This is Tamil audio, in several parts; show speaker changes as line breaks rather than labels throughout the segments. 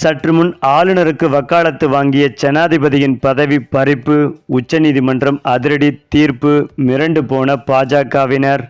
சற்று முன் ஆளுநருக்கு வக்காலத்து வாங்கிய ஜனாதிபதியின் பதவி பறிப்பு உச்சநீதிமன்றம் அதிரடி தீர்ப்பு மிரண்டு போன பாஜகவினர்.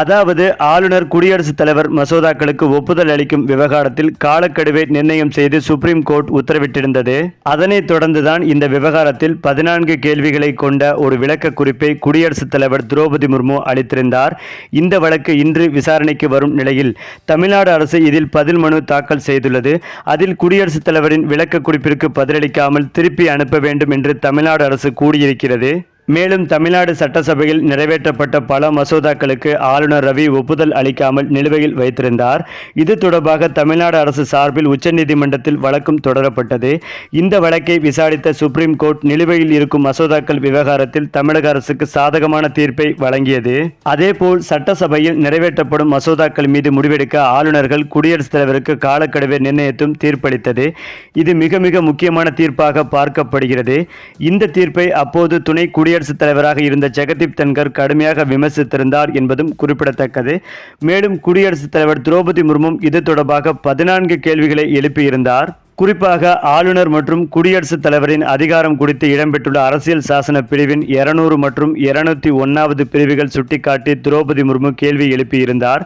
அதாவது ஆளுநர் குடியரசுத் தலைவர் மசோதாக்களுக்கு ஒப்புதல் அளிக்கும் விவகாரத்தில் காலக்கெடுவை நிர்ணயம் செய்து சுப்ரீம் கோர்ட் உத்தரவிட்டிருந்தது. அதனைத் தொடர்ந்துதான் இந்த விவகாரத்தில் பதினான்கு கேள்விகளை கொண்ட ஒரு விளக்க குறிப்பை குடியரசுத் தலைவர் திரௌபதி முர்மு அளித்திருந்தார். இந்த வழக்கு இன்று விசாரணைக்கு வரும் நிலையில் தமிழ்நாடு அரசு இதில் பதில் மனு தாக்கல் செய்துள்ளது. அதில் குடியரசுத் தலைவரின் விளக்க குறிப்பிற்கு பதிலளிக்காமல் திருப்பி அனுப்ப வேண்டும் என்று தமிழ்நாடு அரசு கூறியிருக்கிறது. மேலும் தமிழ்நாடு சட்டசபையில் நிறைவேற்றப்பட்ட பல மசோதாக்களுக்கு ஆளுநர் ரவி ஒப்புதல் அளிக்காமல் நிலுவையில் வைத்திருந்தார். இது தொடர்பாக தமிழ்நாடு அரசு சார்பில் உச்சநீதிமன்றத்தில் வழக்கும் தொடரப்பட்டது. இந்த வழக்கை விசாரித்த சுப்ரீம் கோர்ட் நிலுவையில் இருக்கும் மசோதாக்கள் விவகாரத்தில் தமிழக அரசுக்கு சாதகமான தீர்ப்பை வழங்கியது. அதேபோல் சட்டசபையில் நிறைவேற்றப்படும் மசோதாக்கள் மீது முடிவெடுக்க ஆளுநர்கள் குடியரசுத் தலைவருக்கு காலக்கெடுவை நிர்ணயித்தும் தீர்ப்பளித்தது. இது மிக மிக முக்கியமான தீர்ப்பாக பார்க்கப்படுகிறது. இந்த தீர்ப்பை அப்போது துணை குடியரசுத் தலைவராக இருந்த ஜெகதீப் தன்கர் கடுமையாக விமர்சித்திருந்தார் என்பதும் குறிப்பிடத்தக்கது. மேலும் குடியரசுத் தலைவர் திரௌபதி முர்மும் இது தொடர்பாக பதினான்கு கேள்விகளை எழுப்பியிருந்தார். குறிப்பாக ஆளுநர் மற்றும் குடியரசுத் தலைவரின் அதிகாரம் குறித்து இடம்பெற்றுள்ள அரசியல் சாசன பிரிவின் இருநூறு மற்றும் இருநூத்தி ஒன்னாவது பிரிவுகள் சுட்டிக்காட்டி திரௌபதி முர்மு கேள்வி எழுப்பியிருந்தார்.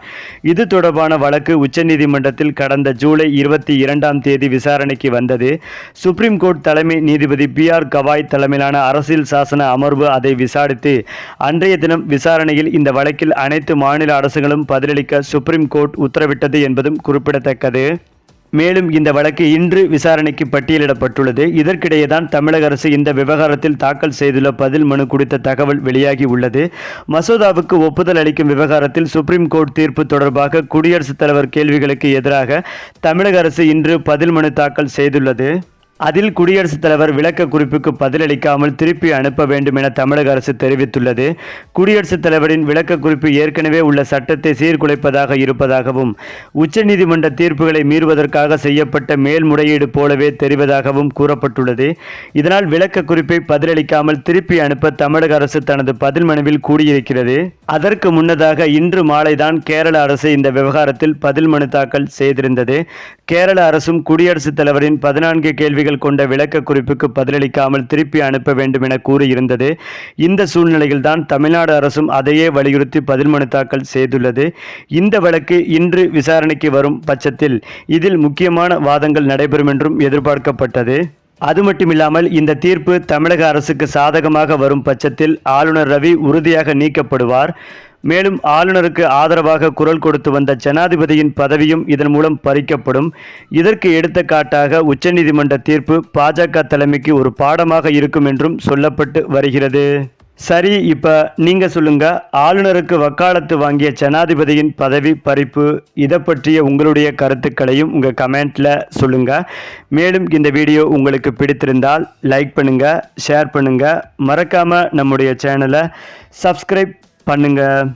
இது தொடர்பான வழக்கு உச்சநீதிமன்றத்தில் கடந்த ஜூலை இருபத்தி இரண்டாம் தேதி விசாரணைக்கு வந்தது. சுப்ரீம் கோர்ட் தலைமை நீதிபதி பி ஆர் கவாய் தலைமையிலான அரசியல் சாசன அமர்வு அதை விசாரித்து அன்றைய தினம் விசாரணையில் இந்த வழக்கில் அனைத்து மாநில அரசுகளும் பதிலளிக்க சுப்ரீம் கோர்ட் உத்தரவிட்டது என்பதும் குறிப்பிடத்தக்கது. மேலும் இந்த வழக்கு இன்று விசாரணைக்கு பட்டியலிடப்பட்டுள்ளது. இதற்கிடையே தான் தமிழக அரசு இந்த விவகாரத்தில் தாக்கல் செய்துள்ள பதில் மனு குறித்த தகவல் வெளியாகி உள்ளது. மசோதாவுக்கு ஒப்புதல் அளிக்கும் விவகாரத்தில் சுப்ரீம் கோர்ட் தீர்ப்பு தொடர்பாக குடியரசுத் தலைவர் கேள்விகளுக்கு எதிராக தமிழக அரசு இன்று பதில் மனு தாக்கல் செய்துள்ளது. அதில் குடியரசுத் தலைவர் விளக்க குறிப்புக்கு பதிலளிக்காமல் திருப்பி அனுப்ப வேண்டும் என தமிழக அரசு தெரிவித்துள்ளது. குடியரசுத் தலைவரின் விளக்க குறிப்பு ஏற்கனவே உள்ள சட்டத்தை சீர்குலைப்பதாக இருப்பதாகவும் உச்சநீதிமன்ற தீர்ப்புகளை மீறுவதற்காக செய்யப்பட்ட மேல்முறையீடு போலவே தெரிவதாகவும் கூறப்பட்டுள்ளது. இதனால் விளக்க குறிப்பை பதிலளிக்காமல் திருப்பி அனுப்ப தமிழக அரசு தனது பதில் மனுவில் கூடியிருக்கிறது. அதற்கு முன்னதாக இன்று மாலைதான் கேரள அரசு இந்த விவகாரத்தில் பதில் மனு தாக்கல் செய்திருந்தது. கேரள அரசும் குடியரசுத் தலைவரின் பதினான்கு கேள்விகள் கொண்ட விளக்க குறிப்புக்கு பதிலளிக்காமல் திருப்பி அனுப்ப வேண்டும் என கூறியிருந்தது. இந்த சூழ்நிலையில்தான் தமிழ்நாடு அரசும் அதையே வலியுறுத்தி பதில் மனு தாக்கல் செய்துள்ளது. இந்த வழக்கு இன்று விசாரணைக்கு வரும் பட்சத்தில் இதில் முக்கியமான வாதங்கள் நடைபெறும் என்றும் எதிர்பார்க்கப்பட்டது. அது மட்டுமில்லாமல் இந்த தீர்ப்பு தமிழக அரசுக்கு சாதகமாக வரும் பட்சத்தில் ஆளுநர் ரவி உறுதியாக நீக்கப்படுவார். மேலும் ஆளுநருக்கு ஆதரவாக குரல் கொடுத்து வந்த ஜனாதிபதியின் பதவியும் இதன் மூலம் பறிக்கப்படும். இதற்கு எடுத்துக்காட்டாக உச்சநீதிமன்ற தீர்ப்பு பாஜக தலைமைக்கு ஒரு பாடமாக இருக்கும் என்றும் சொல்லப்பட்டு வருகிறது. சரி இப்போ நீங்கள் சொல்லுங்க. ஆளுநருக்கு வக்காலத்து வாங்கிய ஜனாதிபதியின் பதவி பறிப்பு இதை பற்றிய உங்களுடைய கருத்துக்களையும் உங்கள் கமெண்ட்டில் சொல்லுங்கள் மேலும் இந்த வீடியோ உங்களுக்கு பிடித்திருந்தால் லைக் பண்ணுங்கள் ஷேர் பண்ணுங்கள் மறக்காமல் நம்முடைய சேனலை சப்ஸ்கிரைப் பண்ணுங்கள்